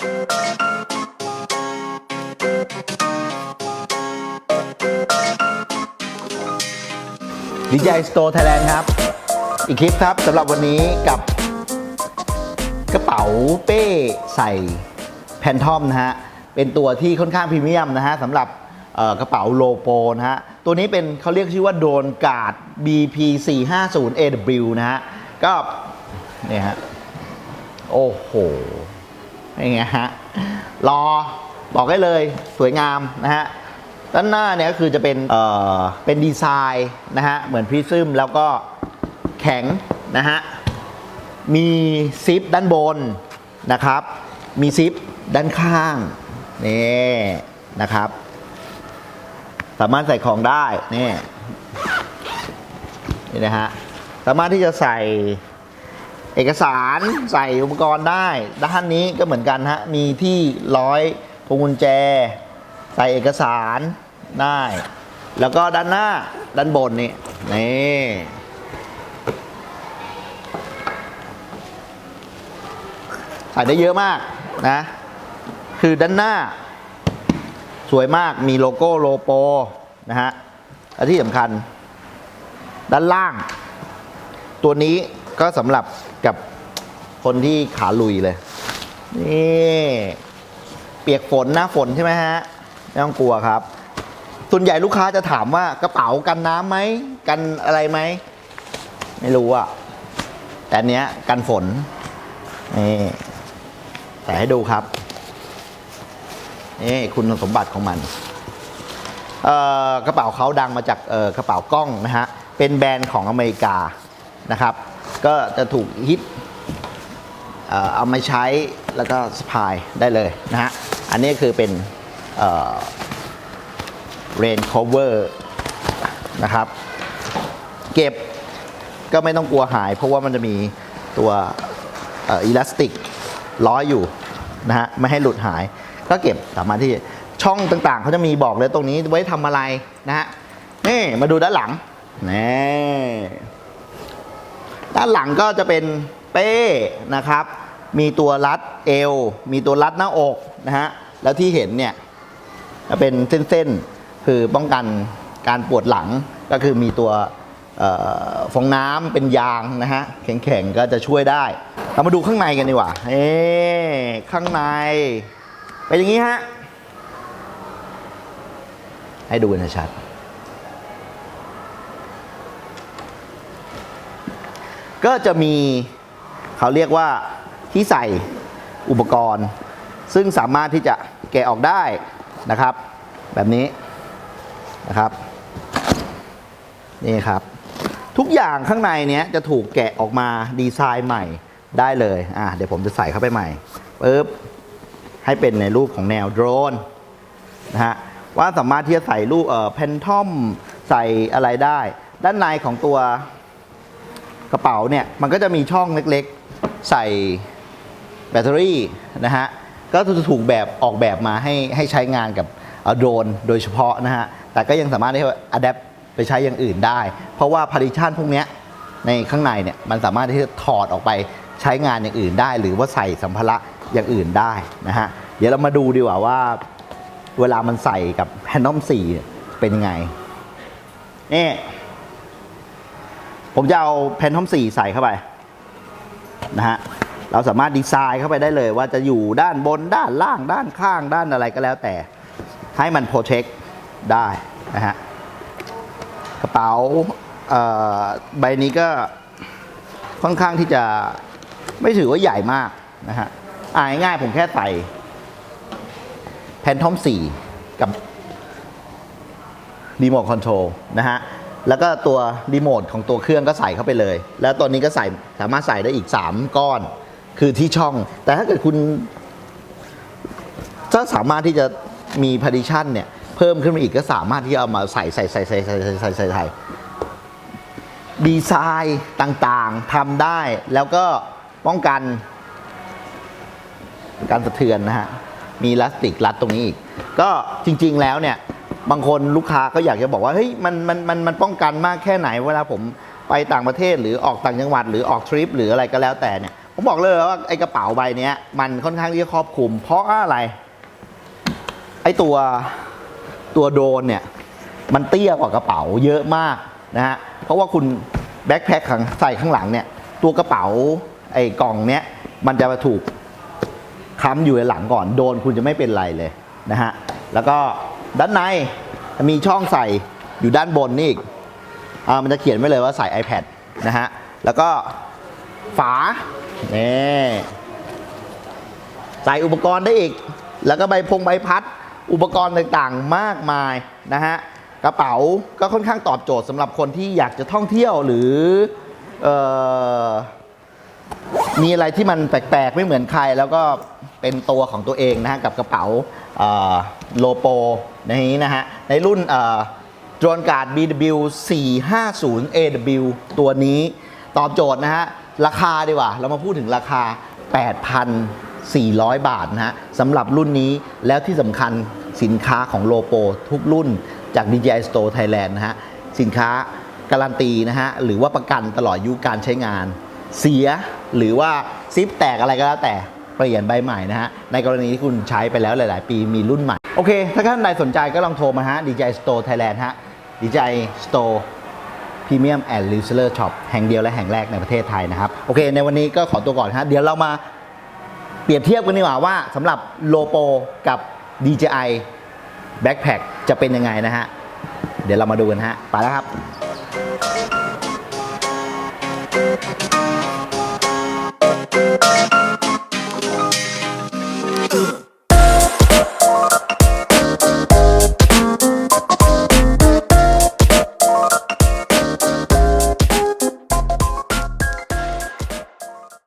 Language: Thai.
ดีใจสโตร์ไทยแลนด์ครับ อีกคลิปครับสำหรับวันนี้กับกระเป๋าเป้ใส่แพนทอมนะฮะ เป็นตัวที่ค่อนข้างพรีเมียมนะฮะสำหรับกระเป๋าโลโปนะฮะ ตัวนี้เป็นเขาเรียกชื่อว่าโดนการ์ด BP 4 5 0 AW นะฮะ ก็เนี่ยฮะ โอ้โห เป็นไงฮะรอบอกได้เลยสวยงามนะฮะด้านหน้าเนี่ยก็คือจะเป็นเอ่อเป็นดีไซน์นะฮะเหมือนพริซึมแล้วก็แข็งนะฮะมีซิปด้านบนนะครับ มีซิปด้านข้างนี่นะครับ สามารถใส่ของได้นี่นี่นะฮะสามารถที่จะใส่ เอกสารใส่อุปกรณ์ได้ ด้านนี้ก็เหมือนกันฮะ มีที่ร้อยพวงกุญแจ ใส่เอกสารได้ แล้วก็ด้านหน้าด้านบนนี่นี่ใส่ได้เยอะมากนะ คือด้านหน้า สวยมากมีโลโก้โลโปนะฮะและที่สำคัญ ด้านล่าง ตัวนี้ ก็สำหรับกับคนที่ขาลุยเลย นี่เปียกฝนหน้าฝนใช่ไหมฮะ ไม่ต้องกลัวครับ ส่วนใหญ่ลูกค้าจะถามว่ากระเป๋ากันน้ำไหม กันอะไรไหม ไม่รู้อะแต่เนี้ยกันฝน นี่ใส่ให้ดูครับ นี่คุณสมบัติของมันเอ่อกระเป๋าเขาดังมาจากเอ่อกระเป๋ากล้องนะฮะ เป็นแบรนด์ของอเมริกานะครับ ก็จะถูกฮิตเอามาใช้แล้วก็สะพายได้เลยนะฮะ อันนี้คือเป็นเรนคอเวอร์นะครับ เก็บก็ไม่ต้องกลัวหาย เพราะว่ามันจะมีตัวอิลาสติกร้อยอยู่นะฮะ ไม่ให้หลุดหาย ก็เก็บสามารถที่ช่องต่างๆ เขาจะมีบอกเลยตรงนี้ไว้ทำอะไรนะฮะ นี่มาดูด้านหลังนี่ ด้านหลังก็จะเป็นเป้นะครับ มีตัวรัดเอว มีตัวรัดหน้าอกนะฮะ แล้วที่เห็นเนี่ยจะเป็นเส้นๆ คือป้องกันการปวดหลังก็คือมีตัวออฟองน้ำเป็นยางนะฮะ แข็งๆ ก็จะช่วยได้ เรามาดูข้างในกันดีกว่า เอ๊ข้างในเป็นอย่างนี้ฮะ ให้ดูกันชัด ก็จะมีเขาเรียกว่าที่ใส่อุปกรณ์ ซึ่งสามารถที่จะแกะออกได้นะครับ แบบนี้นะครับนี่ครับ ทุกอย่างข้างในเนี้ยจะถูกแกะออกมาดีไซน์ใหม่ได้เลยอะเดี๋ยวผมจะใส่เข้าไปใหม่ปึ๊บให้เป็นในรูปของแนวโดรนนะฮะว่าสามารถที่จะใส่รูปเอ่อแพนทอมใส่อะไรได้ ด้านในของตัว กระเป๋าเนี่ยมันก็จะมีช่องเล็กๆ ใส่แบตเตอรี่นะฮะก็จะถูกแบบออกแบบมาให้ให้ใช้งานกับโดรนโดยเฉพาะนะฮะแต่ก็ยังสามารถที่จะอัดแอปไปใช้อย่างอื่นได้ เพราะว่าพาริชันพวกนี้ในข้างในเนี่ยมันสามารถที่จะถอดออกไปใช้งานอย่างอื่นได้ หรือว่าใส่สัมภาระอย่างอื่นได้นะฮะเดี๋ยวเรามาดูดีกว่าว่า เวลามันใส่กับแฮนด์นอม4เป็นยังไงนี่ ผมจะเอาแพนทอม4ใส่เข้าไปนะฮะเราสามารถดีไซน์เข้าไปได้เลยว่าจะอยู่ด้านบนด้านล่างด้านข้างด้านอะไรก็แล้วแต่ ให้มันโปรเทคได้นะฮะกระเป๋าใบนี้ก็ค่อนข้างที่จะไม่ถือว่าใหญ่มากนะฮะอ่าง่ายผมแค่ใส่แพนทอม4กับรีโมทคอนโทรลนะฮะ แล้วก็ตัวรีโมทของตัวเครื่องก็ใส่เข้าไปเลย แล้วตัวนี้ก็ใส่สามารถใส่ได้อีก 3 ก้อน คือที่ช่อง แต่ถ้าเกิดคุณถ้าสามารถที่จะมี partition เนี่ย เพิ่มขึ้นมาอีกก็สามารถที่จะเอามาใส่ใส่ใส่ใส่ใส่ใส่ใส่ใส่ใส่ดีไซน์ต่างๆทำได้แล้วก็ป้องกันการสะเทือนนะฮะ มีลาสติกรัดตรงนี้อีก ก็จริงๆแล้วเนี่ย บางคนลูกค้าก็อยากจะบอกว่าเฮ้ยมันมันมันมันป้องกันมากแค่ไหนเวลาผมไปต่างประเทศหรือออกต่างจังหวัดหรือออกทริปหรืออะไรก็แล้วแต่เนี่ยผมบอกเลยว่าไอ้กระเป๋าใบนี้มันค่อนข้างที่จะครอบคลุม เพราะอะไรไอ้ตัวตัวโดนเนี่ยมันเตี้ยกว่ากระเป๋าเยอะมากนะฮะเพราะว่าคุณแบ็คแพคข้างใส่ข้างหลังเนี่ยตัวกระเป๋าไอ้กล่องเนี้ยมันจะมาถูกค้ำอยู่ในหลังก่อนโดนคุณจะไม่เป็นไรเลยนะฮะแล้วก็ ด้านในมีช่องใส่อยู่ด้านบนนี่อีกอ่ามันจะเขียนไว้เลยว่าใส่ iPad นะฮะ แล้วก็ฝาเนี่ใส่อุปกรณ์ได้อีก แล้วก็ใบพงใบพัด อุปกรณ์ต่างๆมากมายนะฮะ กระเป๋าก็ค่อนข้างตอบโจทย์สำหรับคนที่อยากจะท่องเที่ยวหรือเออมีอะไรที่มันแปลกๆ ไม่เหมือนใครแล้วก็ เป็นตัวของตัวเองนะฮะกับกระเป๋าโลโปในนี้นะฮะในรุ่นโดรนการ์ด BW 450 AW ตัวนี้ตอบโจทย์นะฮะราคาดีกว่า เรามาพูดถึงราคา 8,400 บาทนะฮะสำหรับรุ่นนี้แล้วที่สำคัญสินค้าของโลโปทุกรุ่นจาก DJI Store Thailand นะฮะสินค้าการันตีนะฮะหรือว่าประกันตลอดอายุการใช้งาน เสียหรือว่าซิปแตกอะไรก็แล้วแต่ เปลี่ยนใบใหม่นะฮะ ในกรณีที่คุณใช้ไปแล้วหลาย ๆ ปีมีรุ่นใหม่ โอเค ถ้าท่านใดสนใจก็ลองโทรมาฮะ DJI Store Thailand ฮะ DJI Store พรีเมียมแอนด์รีเซลช็อปแห่งเดียวและแห่งแรกในประเทศไทยนะครับ โอเค ในวันนี้ก็ขอตัวก่อนฮะเดี๋ยวเรามาเปรียบเทียบกันดีกว่าว่าสำหรับโลโปกับ DJI Backpack จะเป็นยังไงนะฮะ เดี๋ยวเรามาดูกันฮะ ไปแล้วครับ Uh.